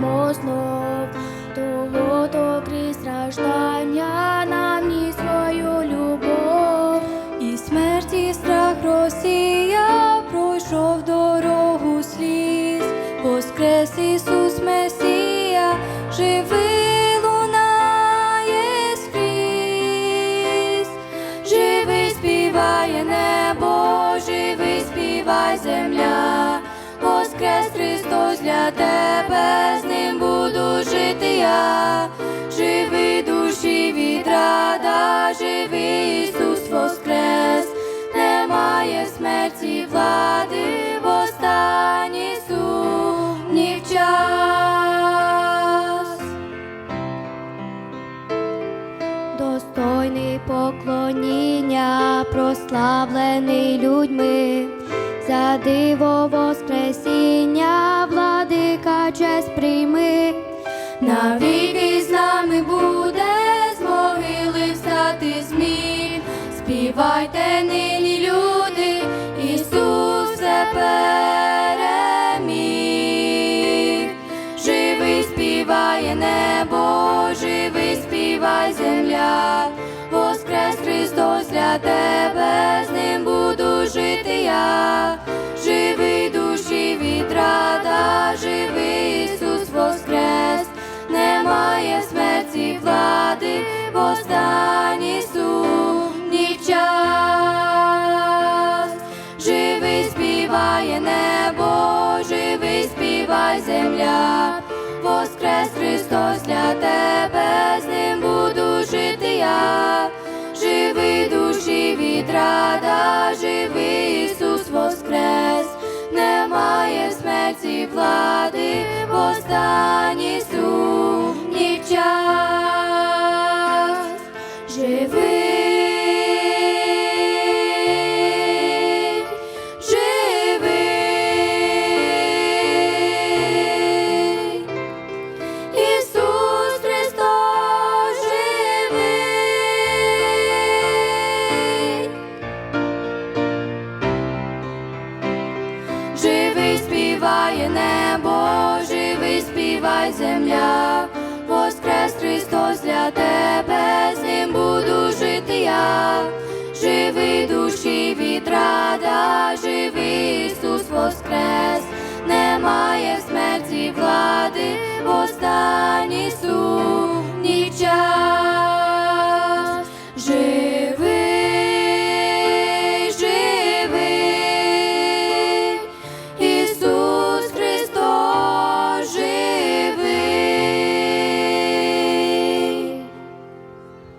Співаємо знов того, хто крізь страждання нам ніс свою любов. І смерті страх Росія пройшов дорогу сліз, воскрес Ісус Месія, живий лунає скрізь. Живий співає небо, живий співай земля, воскрес Христос для тебе, з ним буду жити я, живий душі відрада, живий Ісус воскрес, немає смерті влади, останній сумнів час. достойний поклоніння, прославлений людьми, за диво Воскресіння, владика честь прийми, навіки з нами буде, з могили встати зміг. Співайте нині, люди, Ісус все переміг. Живий співає небо, живий співай земля, воскрес Христос для тебе, жити я, живий душі відрада, живий Ісус воскрес, немає смерті влади, в останній сумнів час. Живий співає небо, живий співай земля, воскрес Христос для тебе, з ним буду жити я, живий душі відрада, живий Ісус влади, в останній живий співає небо, живий співай земля, воскрес Христос